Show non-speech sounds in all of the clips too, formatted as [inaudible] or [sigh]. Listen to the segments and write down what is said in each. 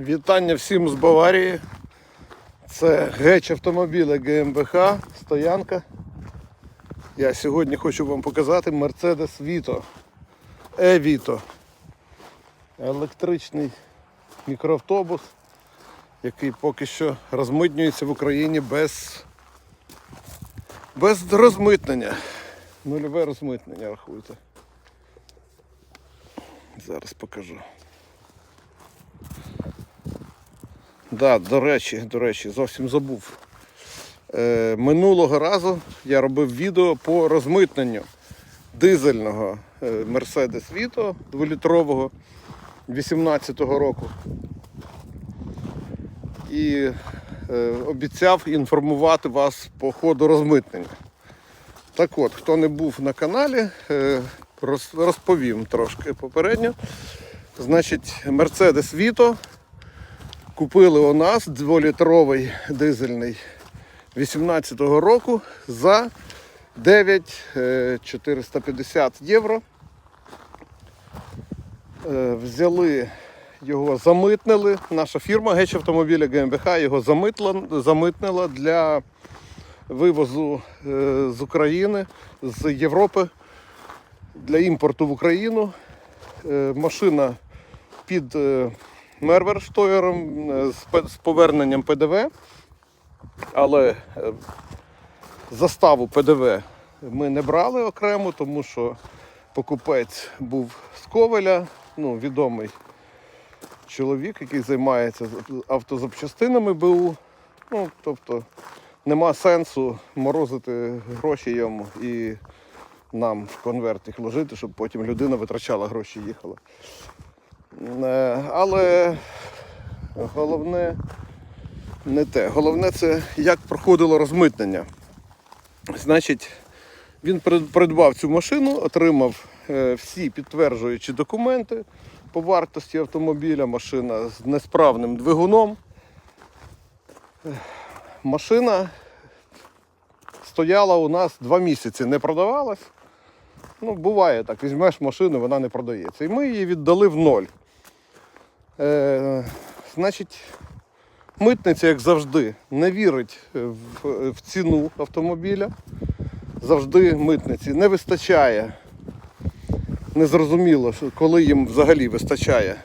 Вітання всім з Баварії. Це геч автомобіля ГМБХ, стоянка. Я сьогодні хочу вам показати Mercedes Vito. E-Vito. Електричний мікроавтобус, який поки що розмитнюється в Україні без, без розмитнення. Нульове розмитнення рахуйте. Зараз покажу. Да, до речі, до речі, зовсім забув. Е, минулого разу я робив відео по розмитненню дизельного е, Mercedes Vito 2-літрового 18-го року. І е, обіцяв інформувати вас по ходу розмитнення. Так от, хто не був на каналі, е, роз- розповім трошки попередньо. Значить, Mercedes Vito Купили у нас 2-літровий дизельний 18-го року за 9,450 євро. Е, Взяли його, замитнили. Наша фірма Геч автомобіля ГМБХ його замитла, замитнила для вивозу е, з України, з Європи для імпорту в Україну. Е, Машина під Мерверштойером е, з поверненням ПДВ. Але е, заставу ПДВ ми не брали окремо, тому що покупець був з Ковеля, ну, відомий чоловік, який займається автозапчастинами БУ. Ну, тобто нема сенсу морозити гроші йому і нам в конверт їх ложити, щоб потім людина витрачала гроші і їхала. Е, Але головне не те. Головне це як проходило розмитнення. Значить, він придбав цю машину, отримав е, всі підтверджуючі документи по вартості автомобіля, машина з несправним двигуном. Е, Машина стояла у нас два місяці, не продавалась. Ну, буває так, візьмеш машину, вона не продається. І ми її віддали в ноль. Е, значить, митниця, як завжди, не вірить в, в ціну автомобіля. Завжди митниці не вистачає. Незрозуміло, коли їм взагалі вистачає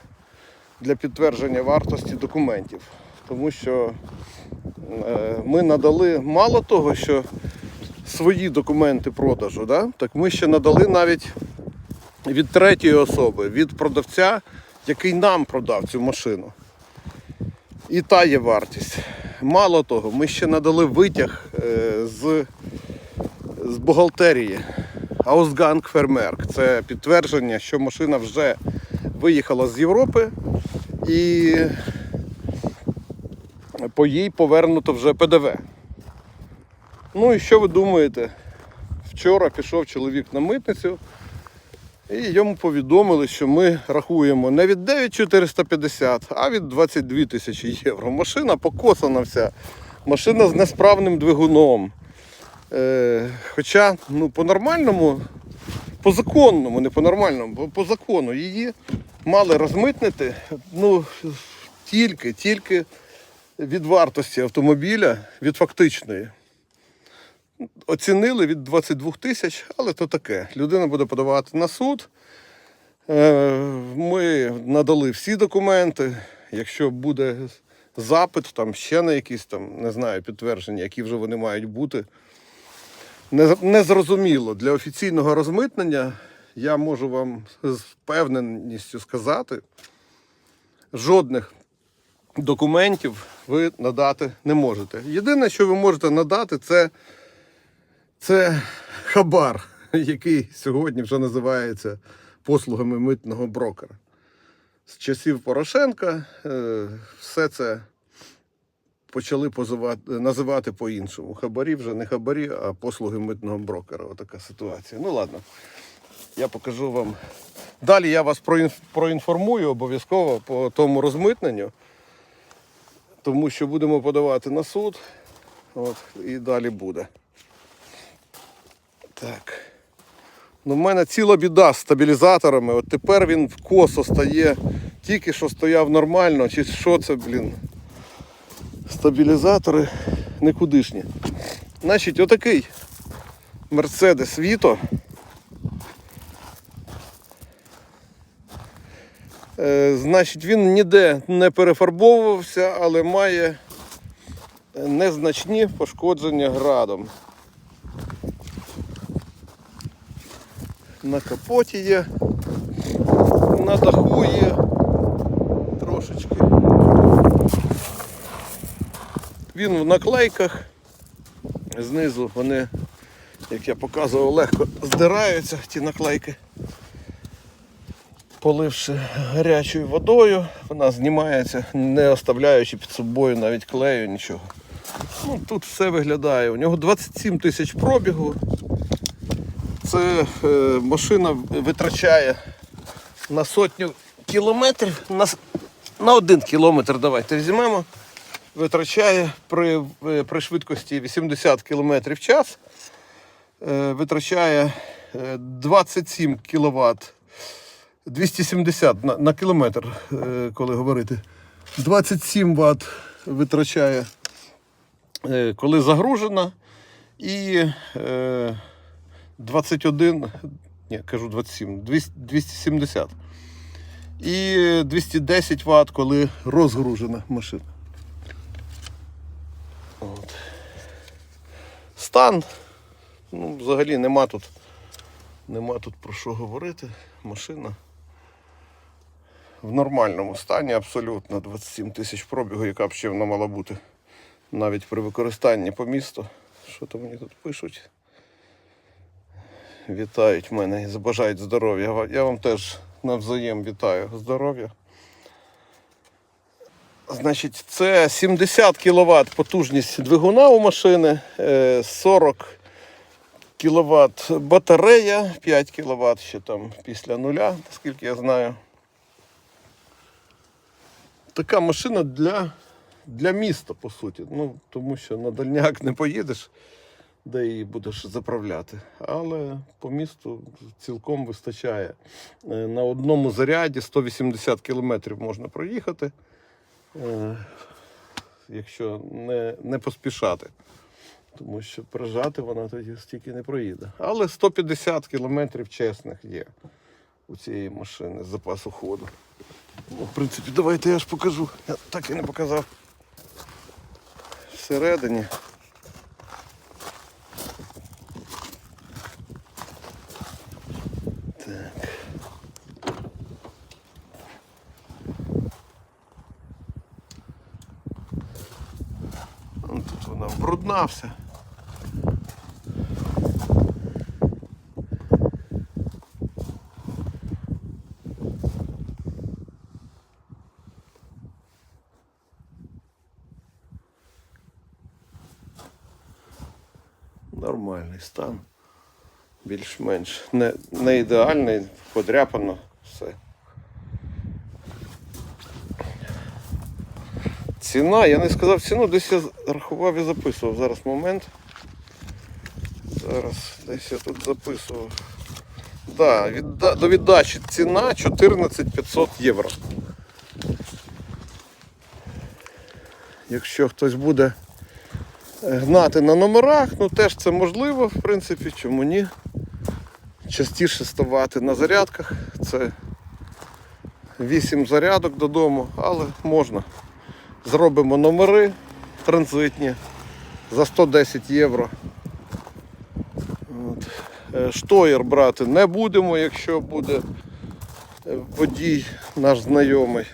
для підтвердження вартості документів. Тому що е, ми надали мало того, що свої документи продажу, да? так ми ще надали навіть від третьої особи, від продавця, який нам продав цю машину. І та є вартість. Мало того, ми ще надали витяг е, з, з бухгалтерії. Ausgang Vermerk. Це підтвердження, що машина вже виїхала з Європи і по їй повернуто вже ПДВ. Ну і що ви думаєте? Вчора пішов чоловік на митницю і йому повідомили, що ми рахуємо не від 9450, а від 22 тисячі євро. Машина покосана вся, машина з несправним двигуном. Е, хоча ну, по-нормальному, по законному, не по-нормальному, бо по закону її мали розмитнити ну, тільки, тільки від вартості автомобіля, від фактичної. Оцінили від 22 тисяч, але то таке. Людина буде подавати на суд. Е, Ми надали всі документи. Якщо буде запит, там ще на якісь там, не знаю, підтвердження, які вже вони мають бути. Незрозуміло для офіційного розмитнення я можу вам з впевненістю сказати, жодних документів ви надати не можете. Єдине, що ви можете надати, це, це хабар, який сьогодні вже називається послугами митного брокера. З часів Порошенка е, все це почали позивати, називати по-іншому. Хабарі вже не хабарі, а послуги митного брокера. Отака ситуація. Ну ладно, я покажу вам. Далі я вас проінформую обов'язково по тому розмитненню, тому що будемо подавати на суд. От, і далі буде. Так. Ну, в мене ціла біда з стабілізаторами. От тепер він в косо стає. Тільки що стояв нормально, чи що це, блін. Стабілізатори никудишні. Значить, отакий Mercedes Vito. Е, значить, він ніде не перефарбовувався, але має незначні пошкодження градом. На капоті є, на даху є трошечки. Він в наклейках. Знизу вони, як я показував, легко здираються ті наклейки. Поливши гарячою водою, вона знімається, не оставляючи під собою навіть клею, нічого. Ну, тут все виглядає. У нього 27 тисяч пробігу. Це е, машина витрачає на сотню кілометрів, на, на один кілометр давайте візьмемо. Витрачає при, е, при швидкості 80 км в час. Е, витрачає е, 27 кВт 270 на, на кілометр, коли говорити. 27 Вт витрачає, коли загружена. І 21, ні, кажу 27, 270. І 210 Вт, коли розгружена машина. От. Стан. Ну, взагалі нема тут, нема тут про що говорити. Машина в нормальному стані абсолютно 27 тисяч пробігу, яка б ще вона мала бути навіть при використанні по місту. Що то мені тут пишуть? Вітають мене і забажають здоров'я. Я вам теж навзаєм вітаю здоров'я. Значить, це 70 кВт потужність двигуна у машини, е, 40 кВт батарея, 5 кВт ще там після нуля, наскільки я знаю. Така машина для, для міста, по суті. Ну, тому що на дальняк не поїдеш, де її будеш заправляти. Але по місту цілком вистачає. Е, На одному заряді 180 км можна проїхати, е, якщо не, не поспішати. Тому що прижати вона тоді стільки не проїде. Але 150 кілометрів чесних є у цієї машини з запасу ходу. Ну, в принципі, давайте я ж покажу. Я так і не показав. Всередині. Так. Ну, Тут вона брудна. Нормальний стан. Більш-менш. Не, не ідеальний, подряпано все. Ціна, я не сказав ціну, десь я рахував і записував. Зараз момент. Зараз десь я тут записував. Да, відда... До віддачі ціна 14 500 євро. Якщо хтось буде гнати на номерах, ну теж це можливо, в принципі, чому ні. Частіше ставати на зарядках. Це 8 зарядок додому, але можна. Зробимо номери транзитні за 110 євро. От. Е, Штоєр брати не будемо, якщо буде водій наш знайомий.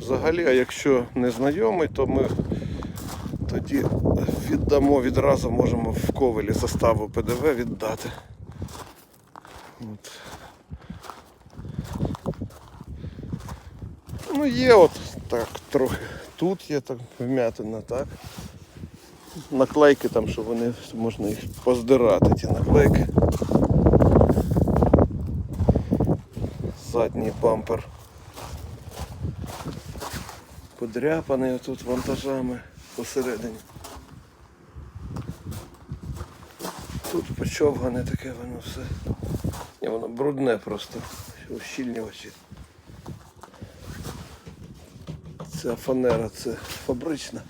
Взагалі, а якщо не знайомий, то ми тоді віддамо відразу, можемо в ковелі заставу ПДВ віддати. От. Ну є от так трохи. Тут є так вмятина, так. Наклейки там, що вони можна їх поздирати, ті наклейки. Задній бампер. Подряпаний тут вантажами посередині. Тут почовгане таке воно все. Ні, воно брудне просто. Ущільнювачі. Ця фанера це фабрична.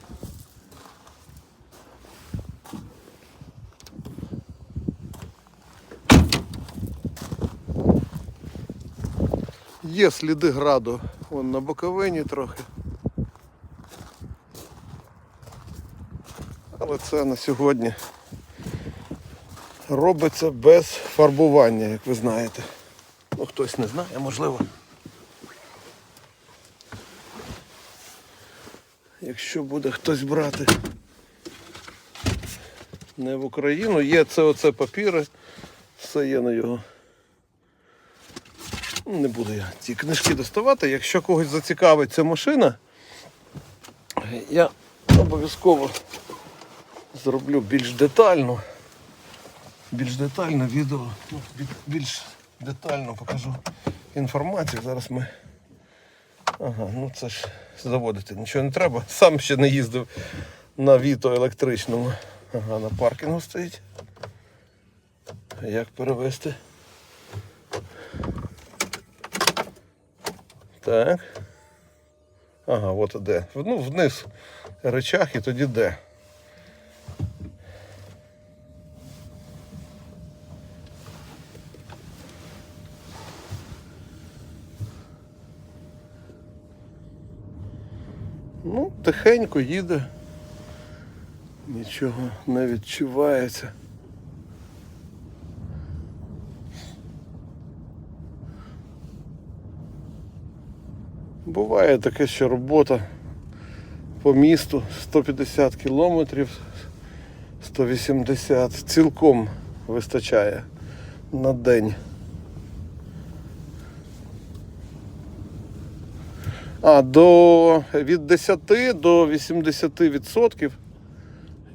Є сліди граду вон на боковині трохи. Але це на сьогодні робиться без фарбування, як ви знаєте. Ну хтось не знає, можливо. Якщо буде хтось брати не в Україну, є це оце папіри, все є на його. Не буду я ці книжки доставати. Якщо когось зацікавить ця машина, я обов'язково зроблю більш детально. Більш детальне відео, ну, більш детально покажу інформацію. Зараз ми. Ага, ну це ж заводити нічого не треба. [laughs] Сам ще не їздив на Віто електричному. Ага, на паркінгу стоїть. Як перевести? Так. Ага, от де. Ну, вниз речах і тоді де. Ну, тихенько їде. Нічого не відчувається. Буває таке, що робота по місту 150 кілометрів, 180 цілком вистачає на день. А до від 10 до 80 відсотків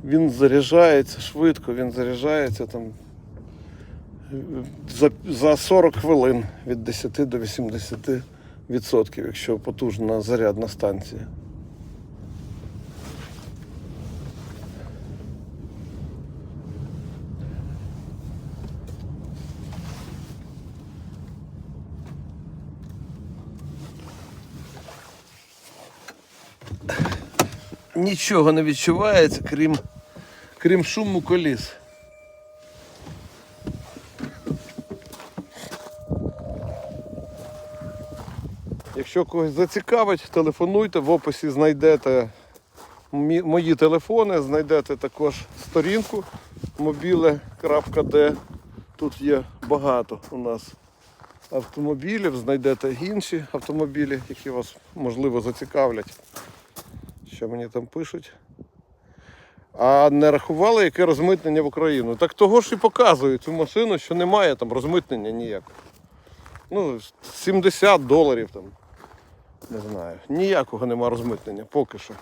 він заряджається швидко, він заряджається там за, за 40 хвилин від 10 до 80 відсотків, якщо потужна зарядна станція. Нічого не відчувається, крім, крім шуму коліс. Якщо когось зацікавить, телефонуйте, в описі знайдете мої телефони, знайдете також сторінку mobile.d. Тут є багато у нас автомобілів, знайдете інші автомобілі, які вас можливо зацікавлять. Що мені там пишуть. А не рахували, яке розмитнення в Україну. Так того ж і показують цю машину, що немає там розмитнення ніякого. Ну, 70 доларів там. Не знаю. Ніякого нема розмитнення поки що.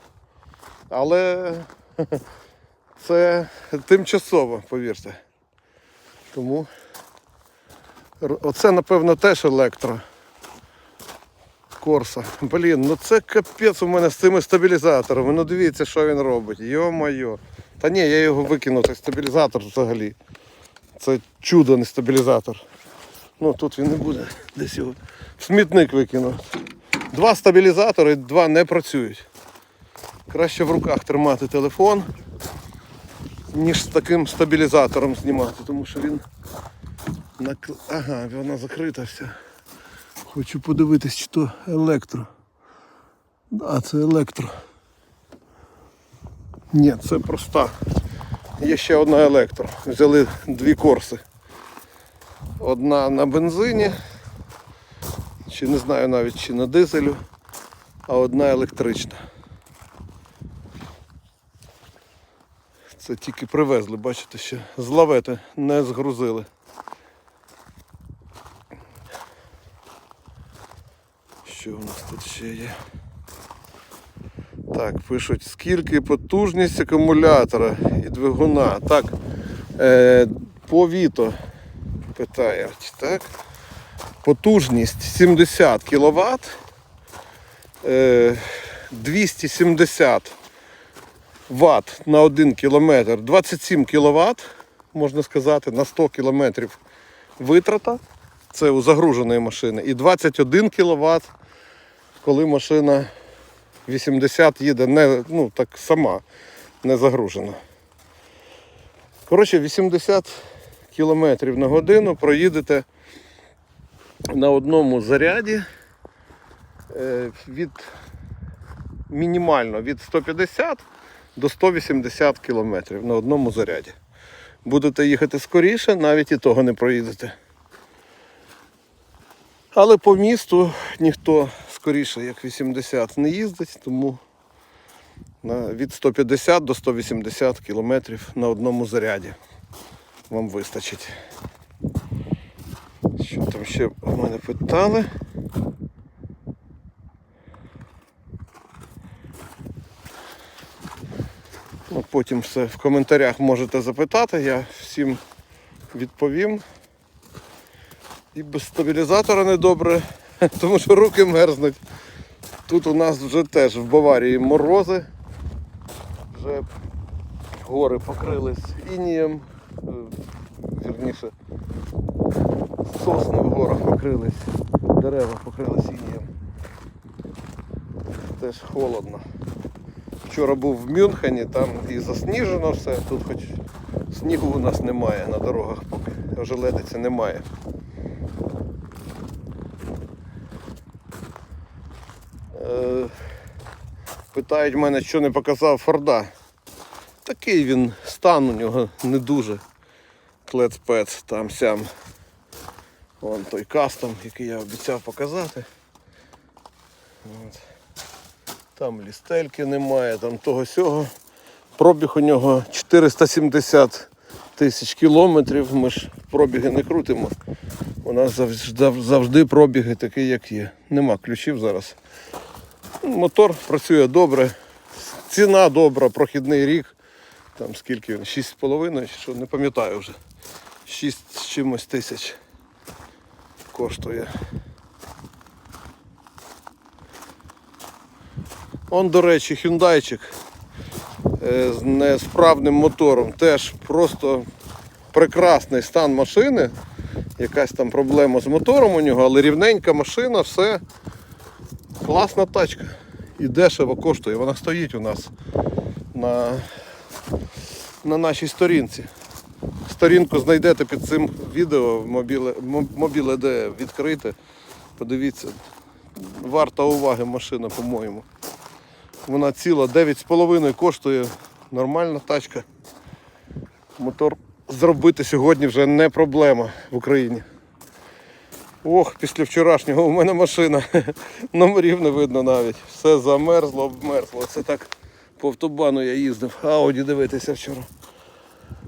Але [laughs] це тимчасово, повірте. Тому оце, напевно, теж електро. Корса. Блін, ну це капець у мене з цими стабілізаторами. Ну дивіться, що він робить. Йо-моє. Та ні, я його викинув, цей стабілізатор взагалі. Це чудо, не стабілізатор. Ну тут він не буде. Десь його. Смітник викинув. Два стабілізатори, два не працюють. Краще в руках тримати телефон, ніж з таким стабілізатором знімати, тому що він. Ага, вона закрита вся. Хочу подивитись, чи то електро. Да, це електро. Ні, це проста. Є ще одна електро. Взяли дві корси. Одна на бензині, чи не знаю навіть чи на дизелю, а одна електрична. Це тільки привезли, бачите, ще з лавети не згрузили. Що у нас тут ще є? Так, пишуть, скільки потужність акумулятора і двигуна. Так, е, по Віто питають, так? Потужність 70 кВт, е, 270 Вт на 1 км, 27 кВт, можна сказати, на 100 км витрата Це у загруженої машини. І 21 кВт, коли машина 80 їде не, ну, так сама, не загружена. Коротше, 80 км на годину проїдете на одному заряді е, від мінімально від 150 до 180 км на одному заряді. Будете їхати скоріше, навіть і того не проїдете. Але по місту ніхто скоріше, як 80, не їздить, тому від 150 до 180 км на одному заряді вам вистачить. Що там ще в мене питали? Ну, потім все в коментарях можете запитати, я всім відповім. І без стабілізатора недобре, [laughs] тому що руки мерзнуть. Тут у нас вже теж в Баварії морози. Вже гори покрились інієм. Вірніше, сосни в горах покрились, дерева покрились інієм. Теж холодно. Вчора був в Мюнхені, там і засніжено все, тут хоч снігу у нас немає на дорогах поки. Ожеледиці немає. Питають мене, що не показав Форда. Такий він, стан у нього не дуже. Клецпец там сям. Вон той кастом, який я обіцяв показати. От. Там лістельки немає, там того сього. Пробіг у нього 470 тисяч кілометрів. Ми ж пробіги не крутимо. У нас завжди, пробіги такі, як є. Нема ключів зараз. Мотор працює добре, ціна добра, прохідний рік. Там скільки він? 6,5 що, не пам'ятаю вже. 6 з чимось тисяч коштує. Он, до речі, хюндайчик е, з несправним мотором. Теж просто прекрасний стан машини. Якась там проблема з мотором у нього, але рівненька машина, все. Класна тачка. І дешево коштує. Вона стоїть у нас на, на нашій сторінці. Сторінку знайдете під цим відео мобіле де відкрите. Подивіться. Варта уваги машина, по-моєму. Вона ціла 9,5 коштує. Нормальна тачка. Мотор зробити сьогодні вже не проблема в Україні. Ох, після вчорашнього у мене машина. [laughs] Номерів не видно навіть. Все замерзло, обмерзло. Це так по автобану я їздив. Ауді дивитися вчора.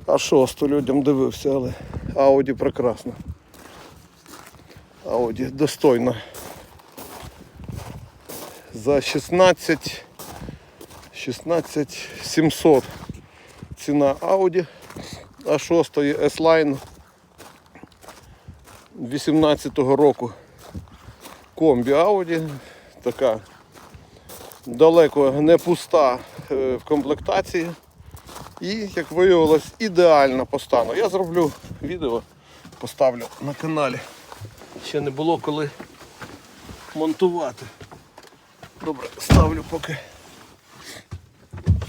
А шосту людям дивився, але Ауді прекрасно. Ауді достойно. За 16 16 700 ціна Audi А6 S-Line 18-го року комбі Audi. Така далеко не пуста е, в комплектації. І, як виявилось, ідеальна по стану. Я зроблю відео, поставлю на каналі. Ще не було коли монтувати. Добре, ставлю поки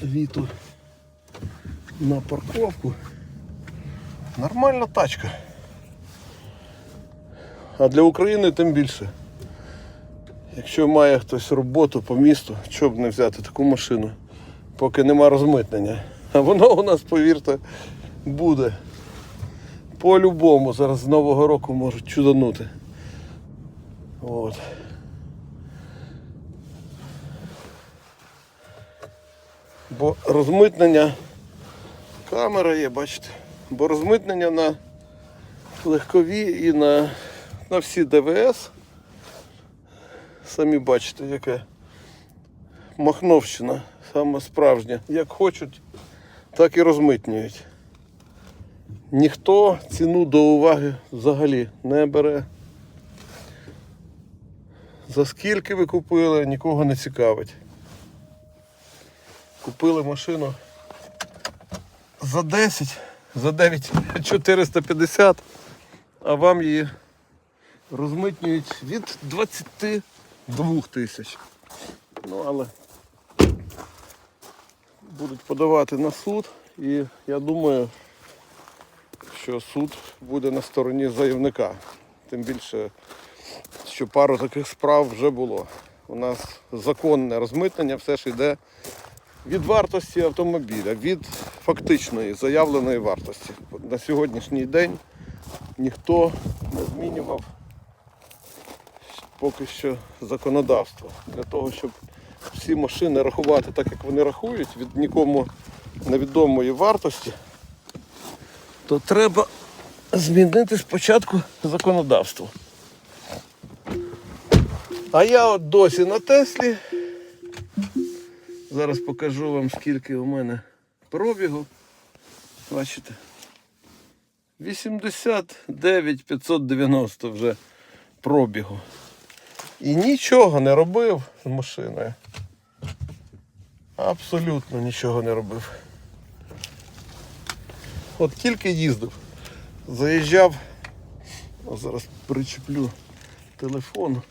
віту на парковку. Нормальна тачка. А для України тим більше. Якщо має хтось роботу по місту, чого б не взяти таку машину, поки нема розмитнення. А воно у нас, повірте, буде. По-любому зараз з Нового року можуть чуданути. От. Бо розмитнення камера є, бачите. Бо розмитнення на легкові і на, на всі ДВС. Самі бачите, яке Махновщина, саме справжня. Як хочуть, так і розмитнюють. Ніхто ціну до уваги взагалі не бере. За скільки ви купили, нікого не цікавить. Купили машину за 10, за 9 450, [laughs] а вам її розмитнюють від 22 тисяч. Ну, але будуть подавати на суд, і я думаю, що суд буде на стороні заявника. Тим більше, що пару таких справ вже було. У нас законне розмитнення все ж йде від вартості автомобіля, від фактичної заявленої вартості. На сьогоднішній день ніхто не змінював поки що законодавство для того, щоб всі машини рахувати так, як вони рахують, від нікому невідомої вартості, то треба змінити спочатку законодавство. А я от досі на Теслі. Зараз покажу вам, скільки у мене пробігу. Бачите? 89 590 вже пробігу. І нічого не робив з машиною. Абсолютно нічого не робив. От тільки їздив. Заїжджав. О, зараз причеплю телефон,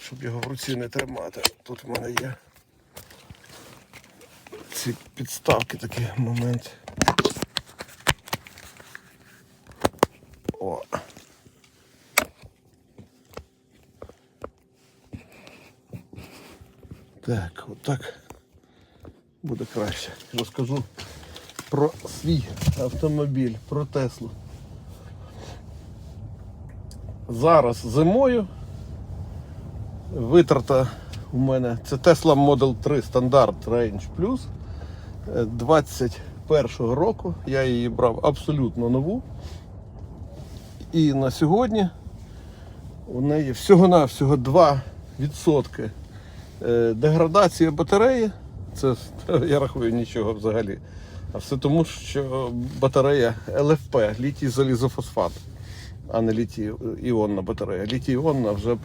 щоб його в руці не тримати. Тут в мене є ці підставки такий момент. Так, отак буде краще. Розкажу про свій автомобіль, про Теслу. Зараз зимою витрата у мене це Tesla Model 3 стандарт Range Plus е, 21 року. Я її брав абсолютно нову. І на сьогодні у неї всього-навсього 2% е, деградація батареї. Це я рахую нічого взагалі. А все тому, що батарея ЛФП, літій залізофосфат, а не літій іонна батарея. Літій іонна вже б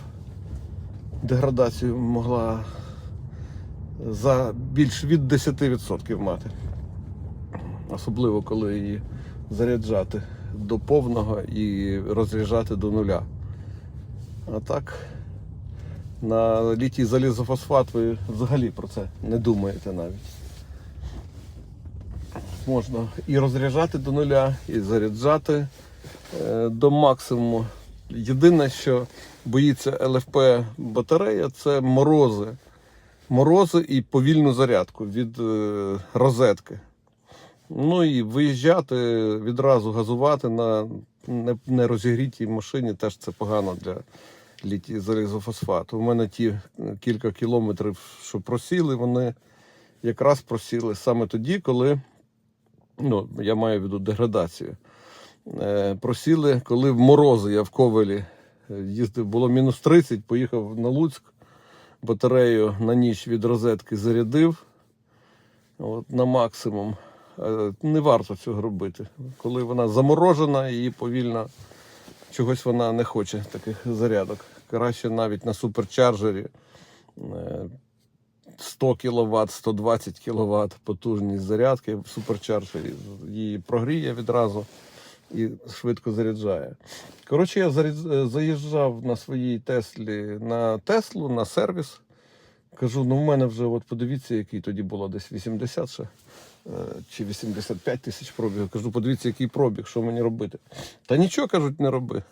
деградацію могла за більш від 10% мати. Особливо коли її заряджати до повного і розряджати до нуля. А так, на літій залізофосфат ви взагалі про це не думаєте навіть. Можна і розряджати до нуля, і заряджати е, до максимуму. Єдине, що боїться ЛФП батарея, це морози. Морози і повільну зарядку від е, розетки. Ну і виїжджати, відразу газувати на не- нерозігрітій машині теж це погано для літій залізофосфату. У мене ті е, кілька кілометрів, що просіли, вони якраз просіли саме тоді, коли ну, я маю в виду деградацію. Е, просіли, коли в морози я в Ковелі е, їздив, було мінус 30, поїхав на Луцьк, батарею на ніч від розетки зарядив от, на максимум. Не варто цього робити. Коли вона заморожена і повільно чогось вона не хоче таких зарядок. Краще навіть на суперчарджері е, 100 кВт, 120 кВт потужність зарядки в суперчарджері. Її прогріє відразу і швидко заряджає. Коротше, я е, заїжджав на своїй Теслі на Теслу, на сервіс. Кажу, ну в мене вже от подивіться, який тоді було десь 80 ще, чи 85 тисяч пробігу. Кажу, подивіться, який пробіг, що мені робити. Та нічого кажуть, не роби.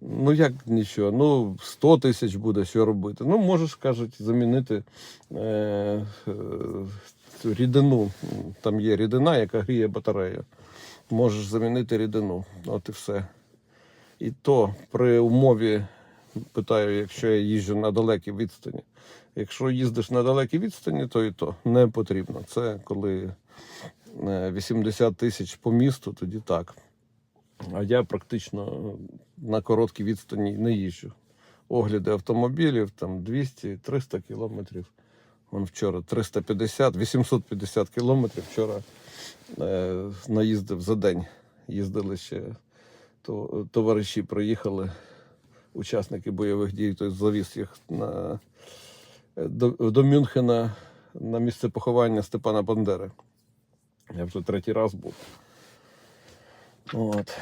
Ну як нічого? Ну 100 тисяч буде, що робити. Ну, можеш, кажуть, замінити е, е, цю рідину. Там є рідина, яка гріє батарею. Можеш замінити рідину. От і все. І то при умові, питаю, якщо я їжджу на далекій відстані. Якщо їздиш на далекій відстані, то і то не потрібно. Це коли е, 80 тисяч по місту, тоді так. А я практично на короткій відстані не їжджу. Огляди автомобілів там 200-300 кілометрів. Вон вчора 350, 850 кілометрів вчора е, наїздив за день. Їздили ще то, товариші приїхали, учасники бойових дій, тобто завіз їх на, е, до, до Мюнхена на місце поховання Степана Бандери. Я вже третій раз був. От.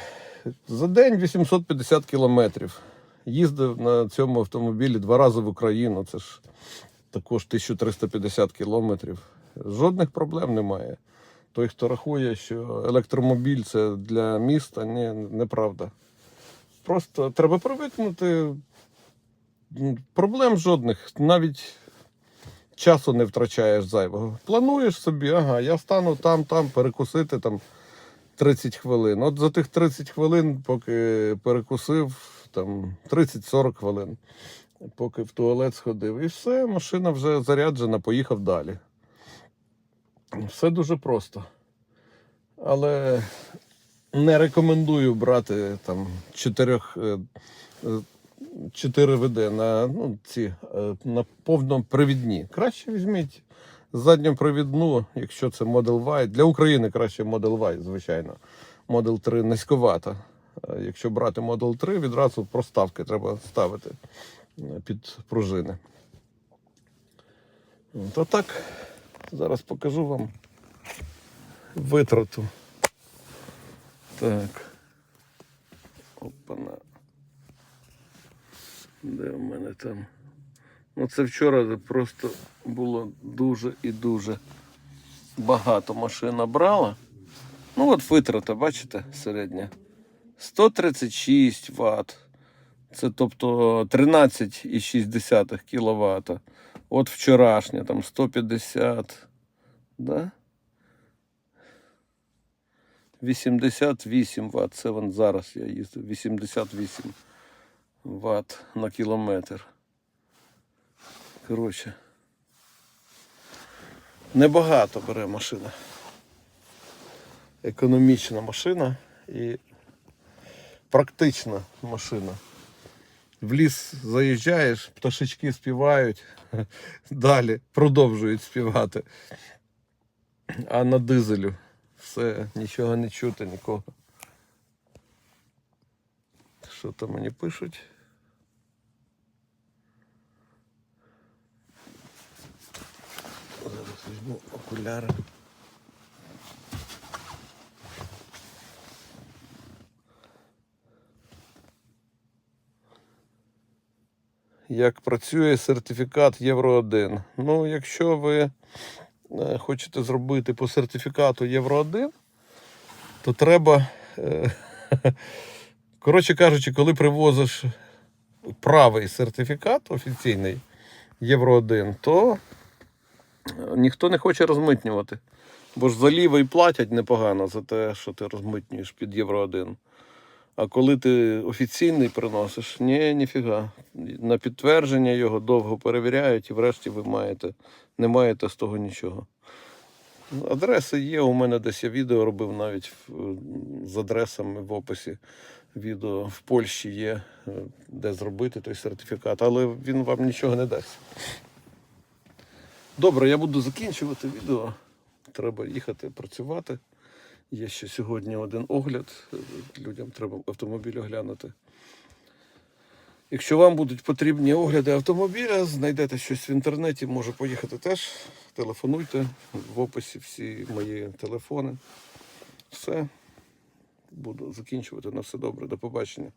За день 850 кілометрів. Їздив на цьому автомобілі два рази в Україну. Це ж також 1350 кілометрів. Жодних проблем немає. Той, хто рахує, що електромобіль це для міста, ні, неправда. Просто треба привикнути. Проблем жодних. Навіть часу не втрачаєш зайвого. Плануєш собі, ага, я стану там, там, перекусити там 30 хвилин. От за тих 30 хвилин, поки перекусив, там 30-40 хвилин, поки в туалет сходив. І все, машина вже заряджена, поїхав далі. Все дуже просто. Але не рекомендую брати там чотирьох. е, е, 4 ВД на, ну, ці, е, на повнопривідні. Краще візьміть задньопривідну, якщо це Model Y. Для України краще Model Y, звичайно. Model 3 низьковата. Якщо брати Model 3, відразу проставки треба ставити під пружини. То так, зараз покажу вам витрату. Так. Опана. Де в мене там? Ну, це вчора просто було дуже і дуже багато машина брала. Ну, от витрата, бачите, середня. 136 Вт. Це тобто 13,6 кВт. От вчорашня, там 150. Да? 88 Вт. Це вон зараз я їздив. 88 Вт на кілометр. Коротше. Небагато бере машина. Економічна машина і практична машина. В ліс заїжджаєш, пташечки співають, [laughs] далі продовжують співати. А на дизелю все, нічого не чути, нікого. Що там мені пишуть? Зараз візьму окуляри. Як працює сертифікат Євро 1? Ну, якщо ви хочете зробити по сертифікату Євро 1, то треба. е, [laughs] Коротше кажучи, коли привозиш правий сертифікат офіційний Євро 1, то ніхто не хоче розмитнювати. Бо ж за лівий платять непогано за те, що ти розмитнюєш під Євро 1. А коли ти офіційний приносиш, ні, ніфіга. На підтвердження його довго перевіряють, і врешті ви маєте, не маєте з того нічого. Адреси є. У мене десь я відео робив навіть з адресами в описі. Відео в Польщі є, е, де зробити той сертифікат, але він вам нічого не дасть. Добре, я буду закінчувати відео. Треба їхати працювати. Є ще сьогодні один огляд. Е, Людям треба автомобіль оглянути. Якщо вам будуть потрібні огляди автомобіля, знайдете щось в інтернеті, може поїхати теж. Телефонуйте в описі всі мої телефони. Все. Буду закінчувати. На все добре. До побачення.